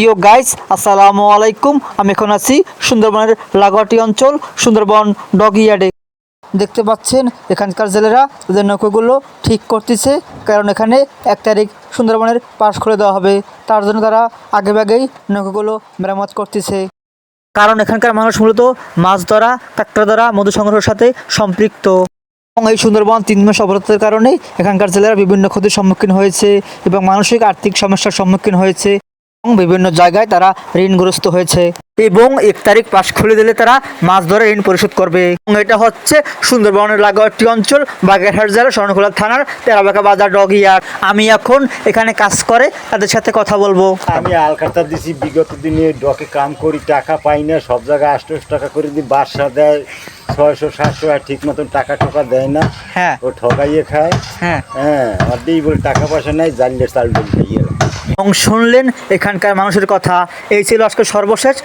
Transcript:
ইয়ো guys আসসালামু আলাইকুম আমি এখন আছি সুন্দরবনের লাগোয়াটি অঞ্চল, সুন্দরবন ডগিয়ার্ডে দেখতে পাচ্ছেন, এখানকার জেলেরা তাদের নৌকোগুলো ঠিক করতেছে, কারণ এখানে এক তারিখ সুন্দরবনের পাশ খুলে দেওয়া হবে। তার জন্য তারা আগেভাগেই নৌকোগুলো মেরামত করতেছে। কারণ এখানকার মানুষ মূলত মাছ ধরা, ট্রাক্টর ধরা, মধু সংগ্রহের সাথে সম্পৃক্ত। এবং এই সুন্দরবন তিন মাস অবরোধের কারণে এখানকার জেলেরা বিভিন্ন ক্ষতির সম্মুখীন হয়েছে এবং মানসিক, আর্থিক সমস্যার সম্মুখীন হয়েছে। বিভিন্ন জায়গায় তারা ঋণগ্রস্ত হয়েছে। এবং এক তারিখ পাশ খুলে দিলে তারা মাছ ধরে ঋণ পরিশোধ করবে। এবং এটা হচ্ছে সুন্দরবনের লাগোয়াটি অঞ্চল বাগেরহাট জেলা স্বর্ণখোলা থানার তেরাবাকা বাজার ডগিয়ার আমি এখন এখানে কাজ করে তাদের সাথে কথা বলব। আমি আলকাতা দিছি বিগত দিনে ডকে কাম করি টাকা পাই না সব জায়গায় আটশো টাকা করে দিই বাসা দেয় ছয়শো সাতশো আর ঠিক মতন টাকা টোকা দেয় না। হ্যাঁ। ও ঠকাইয়ে খায়। হ্যাঁ। হ্যাঁ আর দিই বলে টাকা পয়সা নাই জানলে চাল ডুল খাইয়ে এবং শুনলেন এখানকার মানুষের কথা। এই ছিল আজকে সর্বশেষ।